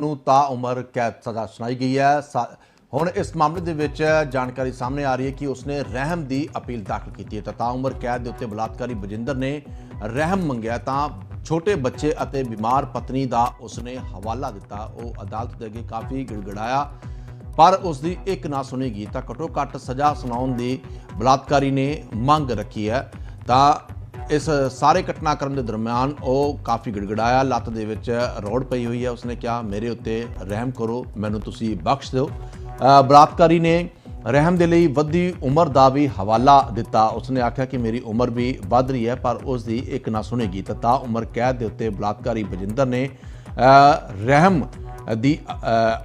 ਨੂੰ ਤਾ ਉਮਰ ਕੈਦ ਸਜ਼ਾ ਸੁਣਾਈ ਗਈ ਹੈ। ਹੁਣ ਇਸ ਮਾਮਲੇ ਦੇ ਵਿੱਚ ਜਾਣਕਾਰੀ ਸਾਹਮਣੇ ਆ ਰਹੀ ਹੈ ਕਿ ਉਸਨੇ ਰਹਿਮ ਦੀ ਅਪੀਲ ਦਾਖਲ ਕੀਤੀ ਹੈ। ਤਾਂ ਤਾ ਉਮਰ ਕੈਦ ਦੇ ਉੱਤੇ ਬਲਾਤਕਾਰੀ ਬਜਿੰਦਰ ਨੇ ਰਹਿਮ ਮੰਗਿਆ ਤਾਂ ਛੋਟੇ ਬੱਚੇ ਅਤੇ ਬਿਮਾਰ ਪਤਨੀ ਦਾ ਉਸਨੇ ਹਵਾਲਾ ਦਿੱਤਾ। ਉਹ ਅਦਾਲਤ ਦੇ ਅੱਗੇ ਕਾਫੀ ਗਿੜਗੜਾਇਆ, ਪਰ ਉਸ ਦੀ ਇੱਕ ਨਾ ਸੁਣੀ ਗਈ ਤਾਂ ਘੱਟੋ ਘੱਟ ਸਜ਼ਾ ਸੁਣਾਉਣ ਦੀ ਬਲਾਤਕਾਰੀ ਨੇ ਮੰਗ ਰੱਖੀ ਹੈ। ਤਾਂ ਇਸ ਸਾਰੇ ਘਟਨਾਕ੍ਰਮ ਦੇ ਦਰਮਿਆਨ ਉਹ ਕਾਫੀ ਗੜਗੜਾਇਆ, ਲੱਤ ਦੇ ਵਿੱਚ ਰੋੜ ਪਈ ਹੋਈ ਹੈ। ਉਸਨੇ ਕਿਹਾ, ਮੇਰੇ ਉੱਤੇ ਰਹਿਮ ਕਰੋ, ਮੈਨੂੰ ਤੁਸੀਂ ਬਖਸ਼ ਦਿਓ। ਬਲਾਤਕਾਰੀ ਨੇ ਰਹਿਮ ਦੇ ਲਈ ਵੱਧੀ ਉਮਰ ਦਾ ਵੀ ਹਵਾਲਾ ਦਿੱਤਾ। ਉਸਨੇ ਆਖਿਆ ਕਿ ਮੇਰੀ ਉਮਰ ਵੀ ਵੱਧ ਰਹੀ ਹੈ, ਪਰ ਉਸ ਦੀ ਇੱਕ ਨਾ ਸੁਣੇਗੀ। ਤਾਂ ਤਾ ਉਮਰ ਕੈਦ ਦੇ ਉੱਤੇ ਬਲਾਤਕਾਰੀ ਬਜਿੰਦਰ ਨੇ ਰਹਿਮ ਦੀ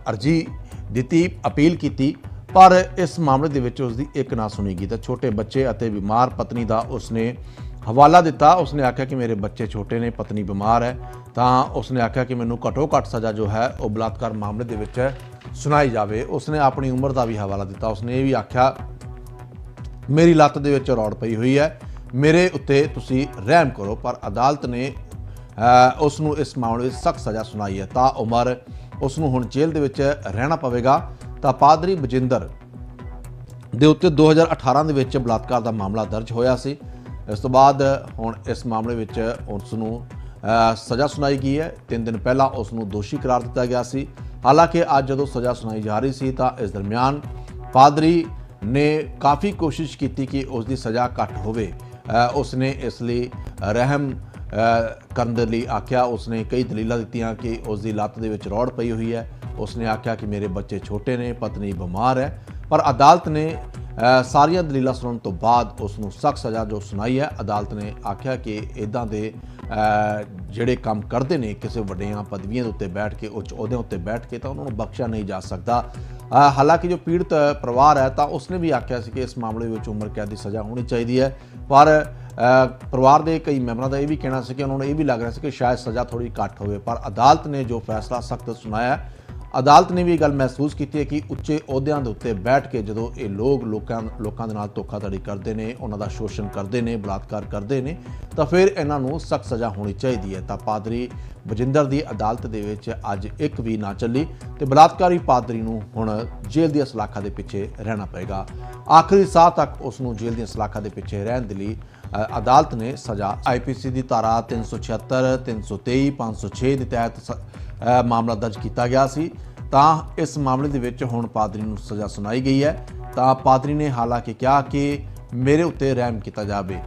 ਅਰਜੀ ਦਿੱਤੀ, ਅਪੀਲ ਕੀਤੀ, ਪਰ ਇਸ ਮਾਮਲੇ ਦੇ ਵਿੱਚ ਉਸ ਦੀ ਇੱਕ ਨਾ ਸੁਣੀਗੀ। ਤਾਂ ਛੋਟੇ ਬੱਚੇ ਅਤੇ ਬਿਮਾਰ ਪਤਨੀ ਦਾ ਉਸਨੇ ਹਵਾਲਾ ਦਿੱਤਾ। ਉਸਨੇ ਆਖਿਆ ਕਿ ਮੇਰੇ ਬੱਚੇ ਛੋਟੇ ਨੇ ਪਤਨੀ ਬਿਮਾਰ ਹੈ। ਤਾਂ ਉਸਨੇ ਆਖਿਆ ਕਿ ਮੈਨੂੰ ਘੱਟੋ ਘੱਟ ਸਜ਼ਾ ਜੋ ਹੈ ਉਹ ਬਲਾਤਕਾਰ ਮਾਮਲੇ ਦੇ ਵਿੱਚ ਸੁਣਾਈ ਜਾਵੇ। ਉਸਨੇ ਆਪਣੀ ਉਮਰ ਦਾ ਵੀ ਹਵਾਲਾ ਦਿੱਤਾ। ਉਸਨੇ ਇਹ ਵੀ ਆਖਿਆ ਮੇਰੀ ਲੱਤ ਦੇ ਵਿੱਚ ਰੌੜ ਪਈ ਹੋਈ ਹੈ। ਮੇਰੇ ਉੱਤੇ ਤੁਸੀਂ ਰਹਿਮ ਕਰੋ ਪਰ ਅਦਾਲਤ ਨੇ ਅ, ਉਸ ਨੂੰ ਇਸ ਮਾਮਲੇ ਵਿੱਚ ਸਖਤ ਸਜ਼ਾ ਸੁਣਾਈ ਹੈ। ਤਾਂ ਉਮਰ ਉਸ ਨੂੰ ਹੁਣ ਜੇਲ੍ਹ ਦੇ ਵਿੱਚ ਰਹਿਣਾ ਪਵੇਗਾ। ਤਾਂ ਪਾਦਰੀ ਬਜਿੰਦਰ ਦੇ ਉੱਤੇ 2018 ਦੇ ਵਿੱਚ ਬਲਾਤਕਾਰ ਦਾ ਮਾਮਲਾ ਦਰਜ ਹੋਇਆ ਸੀ। ਇਸ ਤੋਂ ਬਾਅਦ ਹੁਣ ਇਸ ਮਾਮਲੇ ਵਿੱਚ ਉਸ ਨੂੰ ਸਜ਼ਾ ਸੁਣਾਈ ਗਈ ਹੈ। ਤਿੰਨ ਦਿਨ ਪਹਿਲਾਂ ਉਸ ਨੂੰ ਦੋਸ਼ੀ ਕਰਾਰ ਦਿੱਤਾ ਗਿਆ ਸੀ। ਹਾਲਾਂਕਿ ਅੱਜ ਜਦੋਂ ਸਜ਼ਾ ਸੁਣਾਈ ਜਾ ਰਹੀ ਸੀ ਤਾਂ ਇਸ ਦਰਮਿਆਨ ਪਾਦਰੀ ਨੇ ਕਾਫੀ ਕੋਸ਼ਿਸ਼ ਕੀਤੀ ਕਿ ਉਸ ਦੀ ਸਜ਼ਾ ਘੱਟ ਹੋਵੇ। ਅ, ਉਸ ਨੇ ਇਸ ਲਈ ਰਹਿਮ ਕਰਨ ਦੇ ਲਈ ਆਖਿਆ। ਉਸਨੇ ਕਈ ਦਲੀਲਾਂ ਦਿੱਤੀਆਂ ਕਿ ਉਸ ਦੀ ਲੱਤ ਦੇ ਵਿੱਚ ਰੋੜ ਪਈ ਹੋਈ ਹੈ। ਉਸਨੇ ਆਖਿਆ ਕਿ ਮੇਰੇ ਬੱਚੇ ਛੋਟੇ ਨੇ ਪਤਨੀ ਬਿਮਾਰ ਹੈ। ਪਰ ਅਦਾਲਤ ਨੇ ਸਾਰੀਆਂ ਦਲੀਲਾਂ ਸੁਣਨ ਤੋਂ ਬਾਅਦ ਉਸ ਨੂੰ ਸਖਤ ਸਜ਼ਾ ਜੋ ਸੁਣਾਈ ਹੈ, ਅਦਾਲਤ ਨੇ ਆਖਿਆ ਕਿ ਇਦਾਂ ਦੇ ਜਿਹੜੇ ਕੰਮ ਕਰਦੇ ਨੇ ਕਿਸੇ ਵੱਡੀਆਂ ਪਦਵੀਆਂ ਦੇ ਉੱਤੇ ਬੈਠ ਕੇ, ਉੱਚ ਅਹੁਦਿਆਂ ਉੱਤੇ ਬੈਠ ਕੇ ਤਾਂ ਉਹਨਾਂ ਨੂੰ ਬਖਸ਼ਿਆ ਨਹੀਂ ਜਾ ਸਕਦਾ। ਹਾਲਾਂਕਿ ਜੋ ਪੀੜਤ ਪਰਿਵਾਰ ਹੈ ਤਾਂ ਉਸਨੇ ਵੀ ਆਖਿਆ ਸੀ ਕਿ ਇਸ ਮਾਮਲੇ ਵਿੱਚ ਉਮਰ ਕੈਦ ਦੀ ਸਜ਼ਾ ਹੋਣੀ ਚਾਹੀਦੀ ਹੈ। ਪਰ ਪਰਿਵਾਰ ਦੇ ਕਈ ਮੈਂਬਰਾਂ ਦਾ ਇਹ ਵੀ ਕਹਿਣਾ ਸੀ ਕਿ ਉਹਨਾਂ ਨੂੰ ਇਹ ਵੀ ਲੱਗ ਰਿਹਾ ਸੀ ਕਿ ਸ਼ਾਇਦ ਸਜ਼ਾ ਥੋੜੀ ਘੱਟ ਹੋਵੇ। ਪਰ ਅਦਾਲਤ ਨੇ ਜੋ ਫੈਸਲਾ ਸਖਤ ਸੁਣਾਇਆ ਅਦਾਲਤ ਨੇ ਵੀ ਇਹ ਗੱਲ ਮਹਿਸੂਸ ਕੀਤੀ ਹੈ ਕਿ ਉੱਚੇ ਅਹੁਦਿਆਂ ਦੇ ਉੱਤੇ ਬੈਠ ਕੇ ਜਦੋਂ ਇਹ ਲੋਕ ਲੋਕਾਂ ਲੋਕਾਂ ਦੇ ਨਾਲ ਧੋਖਾਧੜੀ ਕਰਦੇ ਨੇ, ਉਹਨਾਂ ਦਾ ਸ਼ੋਸ਼ਣ ਕਰਦੇ ਨੇ, ਬਲਾਤਕਾਰ ਕਰਦੇ ਨੇ, ਤਾਂ ਫਿਰ ਇਹਨਾਂ ਨੂੰ ਸਖਤ ਸਜ਼ਾ ਹੋਣੀ ਚਾਹੀਦੀ ਹੈ। ਤਾਂ ਪਾਦਰੀ ਬਜਿੰਦਰ ਦੀ ਅਦਾਲਤ ਦੇ ਵਿੱਚ ਅੱਜ ਇੱਕ ਵੀ ਨਾ ਚੱਲੀ ਤੇ ਬਲਾਤਕਾਰੀ ਪਾਦਰੀ ਨੂੰ ਹੁਣ ਜੇਲ੍ਹ ਦੀਆਂ ਸਲਾਖਾਂ ਦੇ ਪਿੱਛੇ ਰਹਿਣਾ ਪਏਗਾ। ਆਖਰੀ ਸਾਹ ਤੱਕ ਉਸ ਨੂੰ ਜੇਲ੍ਹ ਦੀਆਂ ਸਲਾਖਾਂ ਦੇ ਪਿੱਛੇ ਰਹਿਣ ਦੇ ਲਈ ਅਦਾਲਤ ਨੇ ਸਜ਼ਾ ਆਈਪੀਸੀ ਦੀ ਧਾਰਾ 376 323 506 ਦੇ ਤਹਿਤ ਸ- ਮਾਮਲਾ ਦਰਜ ਕੀਤਾ ਗਿਆ ਸੀ। ਤਾਂ ਇਸ ਮਾਮਲੇ ਦੇ ਵਿੱਚ ਹੁਣ ਪਾਦਰੀ ਨੂੰ ਸਜ਼ਾ ਸੁਣਾਈ ਗਈ ਹੈ। ਤਾਂ ਪਾਦਰੀ ਨੇ ਹਾਲਾਂਕਿ ਕਿਹਾ ਕਿ ਮੇਰੇ ਉੱਤੇ ਰਹਿਮ ਕੀਤਾ ਜਾਵੇ।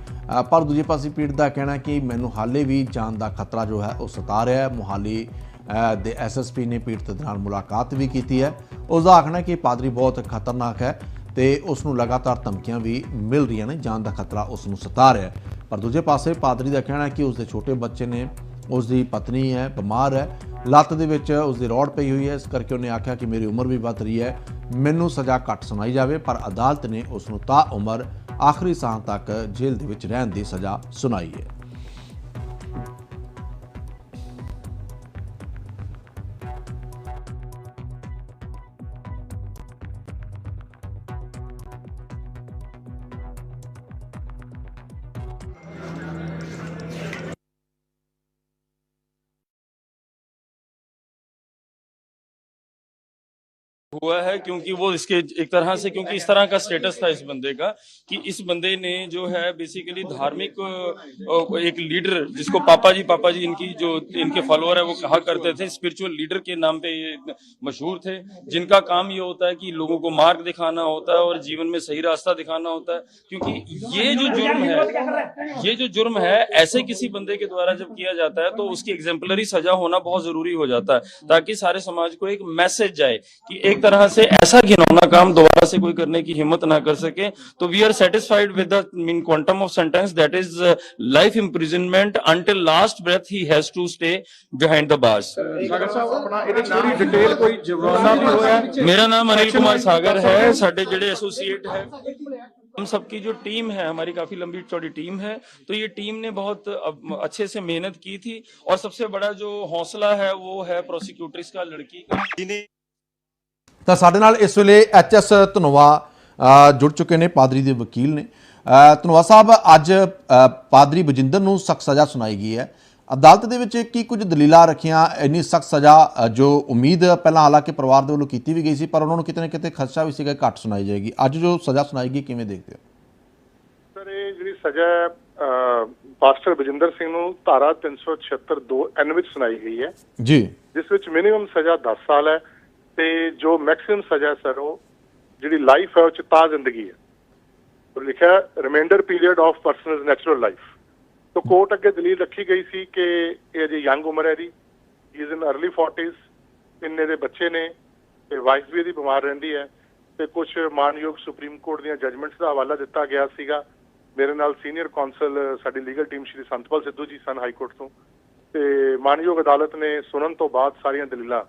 ਪਰ ਦੂਜੇ ਪਾਸੇ ਪੀੜਤ ਦਾ ਕਹਿਣਾ ਕਿ ਮੈਨੂੰ ਹਾਲੇ ਵੀ ਜਾਨ ਦਾ ਖਤਰਾ ਜੋ ਹੈ ਉਹ ਸਤਾ ਰਿਹਾ ਹੈ। ਮੁਹਾਲੀ ਅ, ਦੇ ਐਸਐਸਪੀ ਨੇ ਪੀੜਤ ਦੇ ਨਾਲ ਮੁਲਾਕਾਤ ਵੀ ਕੀਤੀ ਹੈ। ਉਸ ਦਾ ਆਖਣਾ ਕਿ ਪਾਦਰੀ ਬਹੁਤ ਖਤਰਨਾਕ ਹੈ। ਤੇ ਉਸ ਨੂੰ ਲਗਾਤਾਰ ਧਮਕੀਆਂ ਵੀ ਮਿਲ ਰਹੀਆਂ ਨੇ, ਜਾਨ ਦਾ ਖਤਰਾ ਉਸ ਨੂੰ ਸਤਾ ਰਿਹਾ ਪਰ ਦੂਜੇ ਪਾਸੇ ਪਾਦਰੀ ਦਾ ਕਹਿਣਾ ਹੈ ਕਿ ਉਸ ਦੇ ਛੋਟੇ ਬੱਚੇ ਨੇ ਉਸ ਦੀ ਪਤਨੀ ਹੈ, ਬਿਮਾਰ ਹੈ, ਲੱਤ ਦੇ ਵਿੱਚ ਉਸ ਦੀ ਰੋੜ ਪਈ ਹੋਈ ਹੈ, ਇਸ ਕਰਕੇ ਉਹਨੇ ਆਖਿਆ ਕਿ ਮੇਰੀ ਉਮਰ ਵੀ ਵੱਧ ਰਹੀ ਹੈ, ਮੈਨੂੰ ਸਜ਼ਾ ਘੱਟ ਸੁਣਾਈ ਜਾਵੇ, ਪਰ ਅਦਾਲਤ ਨੇ ਉਸ ਨੂੰ ਤਾ ਉਮਰ ਆਖਰੀ ਸਾਹ ਤੱਕ ਜੇਲ੍ਹ ਦੇ ਵਿੱਚ ਰਹਿਣ ਦੀ ਸਜ਼ਾ ਸੁਣਾਈ ਹੈ। हुआ है क्योंकि वो इसके एक तरह से क्योंकि इस तरह का स्टेटस था इस बंदे का कि इस बंदे ने जो है बेसिकली धार्मिक एक लीडर जिसको पापा जी पापा जी इनकी जो इनके फॉलोअर है वो कहा करते थे स्पिरिचुअल लीडर के नाम पे मशहूर थे, जिनका काम ये होता है कि लोगों को मार्ग दिखाना होता है और जीवन में सही रास्ता दिखाना होता है, क्योंकि ये जो जुर्म है, ये जो जुर्म है, ऐसे किसी बंदे के द्वारा जब किया जाता है तो उसकी एग्जाम्पलरी सजा होना बहुत ज़रूरी हो जाता है, ताकि सारे समाज को एक मैसेज जाए कि एक तरह से ऐसा घिनौना काम दोबारा से कोई करने की हिम्मत ना कर सके तो we are satisfied with mean quantum of sentence that is life imprisonment until last breath he has to stay behind the bars मेरा नाम अनिल कुमार सागर है साढ़े जेडे एसोसिएट है। हम सबकी जो टीम है हमारी काफ़ी लंबी चौड़ी टीम है तो ये टीम ने बहुत अच्छे से मेहनत की थी और सबसे बड़ा जो हौसला है वो है प्रोसिक्यूटर्स का लड़की का। ਤਾਂ ਸਾਡੇ ਨਾਲ ਇਸ ਵੇਲੇ ਐਚਐਸ ਧਨੋਆ ਅ, ਜੁੜ ਚੁੱਕੇ ਨੇ ਪਾਦਰੀ ਦੇ ਵਕੀਲ ਨੇ। ਅ, ਧਨੋਆ ਸਾਹਿਬ ਅੱਜ ਪਾਦਰੀ ਬਜਿੰਦਰ ਨੂੰ ਸਖਤ ਸਜ਼ਾ ਸੁਣਾਈ ਗਈ ਹੈ। ਅਦਾਲਤ ਦੇ ਵਿੱਚ ਕੀ ਕੁਝ ਦਲੀਲਾਂ ਰੱਖੀਆਂ ਇੰਨੀ ਸਖਤ ਸਜ਼ਾ ਜੋ ਉਮੀਦ ਪਹਿਲਾਂ ਹਾਲਾਂਕਿ ਪਰਿਵਾਰ ਦੇ ਵੱਲੋਂ ਕੀਤੀ ਵੀ ਗਈ ਸੀ ਪਰ ਉਹਨਾਂ ਨੂੰ ਕਿਤੇ ਨਾ ਕਿਤੇ ਖਦਸ਼ਾ ਵੀ ਸੀਗਾ ਘੱਟ ਸੁਣਾਈ ਜਾਏਗੀ। ਅੱਜ ਜੋ ਸਜ਼ਾ ਸੁਣਾਈ ਗਈ ਕਿਵੇਂ ਦੇਖਦੇ ਹੋ? ਸਰ ਇਹ ਜਿਹੜੀ ਸਜ਼ਾ ਪਾਸਟਰ ਬਜਿੰਦਰ ਸਿੰਘ ਨੂੰ ਧਾਰਾ 376 2 ਐਨ ਵਿੱਚ ਸੁਣਾਈ ਗਈ ਹੈ। ਜੀ। ਜਿਸ ਵਿੱਚ ਮਿਨੀਮਮ ਸਜ਼ਾ 10 ਸਾਲ ਹੈ। ਤੇ ਜੋ ਮੈਕਸਿਮਮ ਸਜ਼ਾ ਹੈ ਸਰ, ਉਹ ਜਿਹੜੀ ਲਾਈਫ ਹੈ, ਉਹ ਚ ਤਾ ਜ਼ਿੰਦਗੀ ਹੈ। ਉਹ ਲਿਖਿਆ reminder period of persons natural life ਤੋਂ ਕੋਰਟ ਅੱਗੇ ਦਲੀਲ ਰੱਖੀ ਗਈ ਸੀ ਕਿ ਇਹ ਅਜੇ ਯੰਗ ਉਮਰ ਹੈ ਦੀ ਇਜ਼ ਇਨ अर्ਲੀ 40s ਇੰਨੇ ਦੇ ਬੱਚੇ ਨੇ, ਤੇ ਵਾਈਫ ਵੀ ਇਹਦੀ ਬਿਮਾਰ ਰਹਿੰਦੀ ਹੈ। ਤੇ ਕੁਝ ਮਾਨਯੋਗ ਸੁਪਰੀਮ ਕੋਰਟ ਦੀਆਂ ਜਜਮੈਂਟਸ ਦਾ ਹਵਾਲਾ ਦਿੱਤਾ ਗਿਆ ਸੀਗਾ। ਮੇਰੇ ਨਾਲ ਸੀਨੀਅਰ ਕੌਂਸਲ ਸਾਡੀ ਲੀਗਲ ਟੀਮ ਸ਼੍ਰੀ ਸੰਤਪਾਲ ਸਿੱਧੂ ਜੀ ਸਨ ਹਾਈ ਕੋਰਟ ਤੋਂ। ਤੇ ਮਾਨਯੋਗ ਅਦਾਲਤ ਨੇ ਸੁਣਨ ਤੋਂ ਬਾਅਦ ਸਾਰੀਆਂ ਦਲੀਲਾਂ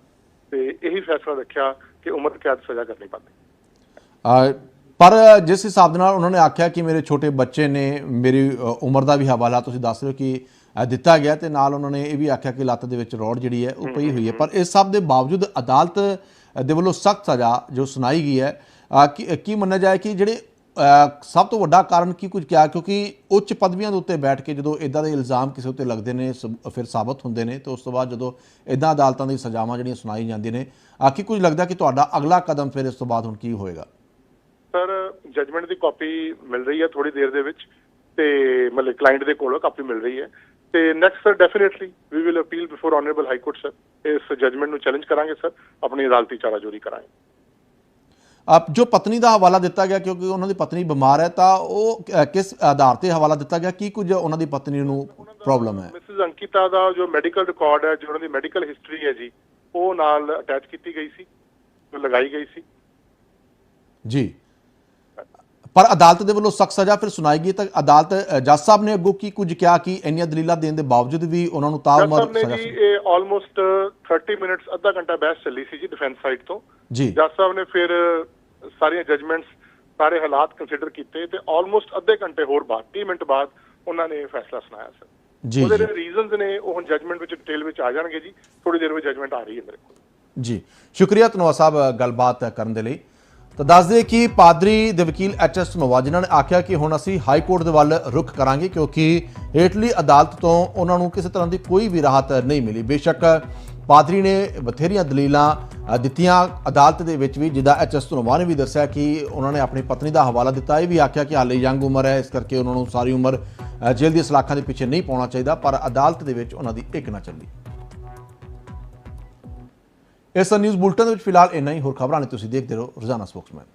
ਤੇ ਇਹੀ ਫੈਸਲਾ ਰੱਖਿਆ ਕਿ ਉਮਰ ਕੈਦ ਸਜ਼ਾ ਕਰਨੀ ਪੈਂਦੀ। ਪਰ ਜਿਸ ਹਿਸਾਬ ਨਾਲ ਉਹਨਾਂ ਨੇ ਆਖਿਆ ਕਿ ਮੇਰੇ ਛੋਟੇ ਬੱਚੇ ਨੇ ਮੇਰੀ ਉਮਰ ਦਾ ਵੀ ਹਵਾਲਾ ਤੁਸੀਂ ਦੱਸ ਰਹੇ ਹੋ ਕਿ ਦਿੱਤਾ ਗਿਆ ਤੇ ਨਾਲ ਉਹਨਾਂ ਨੇ ਇਹ ਵੀ ਆਖਿਆ ਕਿ ਲੱਤ ਦੇ ਵਿੱਚ ਰੋੜ ਜਿਹੜੀ ਹੈ ਉਹ ਪਈ ਹੋਈ ਹੈ। ਪਰ ਇਸ ਸਭ ਦੇ ਬਾਵਜੂਦ ਅਦਾਲਤ ਦੇ ਵੱਲੋਂ ਸਖਤ ਸਜ਼ਾ ਜੋ ਸੁਣਾਈ ਗਈ ਹੈ ਕੀ ਕੀ ਮੰਨਿਆ ਜਾਏ ਕਿ ਜਿਹੜੇ ਸਭ ਤੋਂ ਵੱਡਾ ਕਾਰਨ ਕੀ ਕੁਝ ਕਿਹਾ? ਕਿਉਂਕਿ ਉੱਚ ਪਦਵੀਆਂ ਦੇ ਉੱਤੇ ਬੈਠ ਕੇ ਜਦੋਂ ਇਦਾਂ ਦੇ ਇਲਜ਼ਾਮ ਕਿਸੇ ਉੱਤੇ ਲੱਗਦੇ ਨੇ ਫਿਰ ਸਾਬਤ ਹੁੰਦੇ ਨੇ, ਤੇ ਉਸ ਤੋਂ ਬਾਅਦ ਜਦੋਂ ਇਦਾਂ ਅਦਾਲਤਾਂ ਦੀ ਸਜ਼ਾਵਾਂ ਜਿਹੜੀਆਂ ਸੁਣਾਈ ਜਾਂਦੀਆਂ ਨੇ ਆ ਕੀ ਕੁਝ ਲੱਗਦਾ ਕਿ ਤੁਹਾਡਾ ਅਗਲਾ ਕਦਮ ਫਿਰ ਇਸ ਤੋਂ ਬਾਅਦ ਹੁਣ ਕੀ ਹੋਏਗਾ? ਸਰ ਜਜਮੈਂਟ ਦੀ ਕਾਪੀ ਮਿਲ ਰਹੀ ਹੈ ਥੋੜੀ ਦੇਰ ਦੇ ਵਿੱਚ, ਤੇ ਮਤਲਬ ਕਲਾਇੰਟ ਦੇ ਕੋਲੋਂ ਕਾਪੀ ਮਿਲ ਰਹੀ ਹੈ। ਤੇ next sir definitely we will appeal before honourable high court sir ਇਸ ਜਜਮੈਂਟ ਨੂੰ ਚੈਲੰਜ ਕਰਾਂਗੇ ਸਰ ਆਪਣੀ ਅਦਾਲਤੀ ਚਾਰਾਜੋਰੀ ਕਰਾਂਗੇ। ਅਬ ਜੋ ਪਤਨੀ ਦਾ ਹਵਾਲਾ ਦਿੱਤਾ ਗਿਆ ਕਿਉਂਕਿ ਉਹਨਾਂ ਦੀ ਪਤਨੀ ਬਿਮਾਰ ਹੈ ਤਾਂ ਉਹ ਕਿਸ ਆਧਾਰ ਤੇ ਹਵਾਲਾ ਦਿੱਤਾ ਗਿਆ? ਕੀ ਕੁਝ ਉਹਨਾਂ ਦੀ ਪਤਨੀ ਨੂੰ ਪ੍ਰੋਬਲਮ ਹੈ? ਮਿਸਿਸ ਅੰਕਿਤਾ ਦਾ ਜੋ ਮੈਡੀਕਲ ਰਿਕਾਰਡ ਹੈ ਜੋ ਉਹਨਾਂ ਦੀ ਮੈਡੀਕਲ ਹਿਸਟਰੀ ਹੈ ਜੀ ਉਹ ਨਾਲ ਅਟੈਚ ਕੀਤੀ ਗਈ ਸੀ ਲਗਾਈ ਗਈ ਸੀ। ਜੀ। ਪਰ ਅਦਾਲਤ ਦੇ ਵੱਲੋਂ ਸਖਤ ਸਜ਼ਾ ਫਿਰ ਸੁਣਾਈ ਗਈ ਤਾਂ ਅਦਾਲਤ ਜੱਜ ਸਾਹਿਬ ਨੇ ਅੱਗੋਂ ਕੀ ਕੁਝ ਕਿਹਾ ਕਿ ਇੰਨੀਆਂ ਦਲੀਲਾਂ ਦੇਣ ਦੇ ਬਾਵਜੂਦ ਵੀ ਉਹਨਾਂ ਨੂੰ ਸਾਹਿਬ ਨੇ ਸਜ਼ਾ ਜੀ। ਇਹ ਆਲਮੋਸਟ 30 ਮਿੰਟਸ ਅੱਧਾ ਘੰਟਾ ਬਹਿਸ ਚੱਲੀ ਸੀ ਜੀ ਡਿਫੈਂਸ ਸਾਈਡ ਤੋਂ। ਜੀ। ਜੱਜ ਸਾਹਿਬ ਨੇ ਫਿਰ ਸਾਰੀਆਂ ਜਜਮੈਂਟਸ ਸਾਰੇ ਹਾਲਾਤ ਕੰਸੀਡਰ ਕੀਤੇ ਤੇ ਆਲਮੋਸਟ ਅੱਧੇ ਘੰਟੇ ਹੋਰ ਬਾਅਦ 30 ਮਿੰਟ ਬਾਅਦ ਉਹਨਾਂ ਨੇ ਫੈਸਲਾ ਸੁਣਾਇਆ ਸਰ ਜੀ ਉਹਦੇ ਰੀਜ਼ਨਸ ਨੇ ਉਹ ਹੁਣ ਜਜਮੈਂਟ ਵਿੱਚ ਡਿਟੇਲ ਵਿੱਚ ਆ ਜਾਣਗੇ ਜੀ। ਥੋੜੀ ਦੇਰ ਵਿੱਚ ਜਜਮੈਂਟ ਆ ਰਹੀ ਹੈ ਮੇਰੇ ਕੋਲ। ਜੀ। ਸ਼ੁਕਰੀਆ ਧੰਨਵਾਦ ਸਾਹਿਬ ਗੱਲਬਾਤ ਕਰਨ ਦੇ ਲਈ। ਤਾਂ ਦੱਸ ਦਈਏ ਕਿ ਪਾਦਰੀ ਦੇ ਵਕੀਲ ਐਚ ਐਸ ਮਵਾਜਨਾ ਨੇ ਆਖਿਆ ਕਿ ਹੁਣ ਅਸੀਂ ਹਾਈ ਕੋਰਟ ਦੇ ਵੱਲ ਰੁਖ ਕਰਾਂਗੇ ਕਿਉਂਕਿ ਹੇਠਲੀ ਅਦਾਲਤ ਤੋਂ ਉਹਨਾਂ ਨੂੰ ਕਿਸੇ ਤਰ੍ਹਾਂ ਦੀ ਕੋਈ ਵੀ ਰਾਹਤ ਨਹੀਂ ਮਿਲੀ। ਬੇਸ਼ੱਕ ਪਾਦਰੀ ਨੇ ਬਥੇਰੀਆਂ ਦਲੀਲਾਂ ਦਿੱਤੀਆਂ। ਅਦਾਲਤ ਦੇ ਵਿੱਚ ਵੀ ਜਿੱਦਾਂ ਐਚ ਐਸ ਧਨੋਵਾ ਨੇ ਵੀ ਦੱਸਿਆ ਕਿ ਉਹਨਾਂ ਨੇ ਆਪਣੀ ਪਤਨੀ ਦਾ ਹਵਾਲਾ ਦਿੱਤਾ। ਇਹ ਵੀ ਆਖਿਆ ਕਿ ਹਾਲੇ ਯੰਗ ਉਮਰ ਹੈ, ਇਸ ਕਰਕੇ ਉਹਨਾਂ ਨੂੰ ਸਾਰੀ ਉਮਰ ਜੇਲ੍ਹ ਦੀਆਂ ਸਲਾਖਾਂ ਦੇ ਪਿੱਛੇ ਨਹੀਂ ਪਾਉਣਾ ਚਾਹੀਦਾ, ਪਰ ਅਦਾਲਤ ਦੇ ਵਿੱਚ ਉਹਨਾਂ ਦੀ ਇੱਕ ਨਾ ਚੱਲੀ। ਇਸ ਨਿਊਜ਼ ਬੁਲਟਨ ਦੇ ਵਿੱਚ ਫਿਲਹਾਲ ਇੰਨਾ ਹੀ। ਹੋਰ ਖਬਰਾਂ ਨੇ ਤੁਸੀਂ ਦੇਖਦੇ ਰਹੋ। ਰੋਜ਼ਾਨਾ ਸਪੋਕਸਮੈਨ।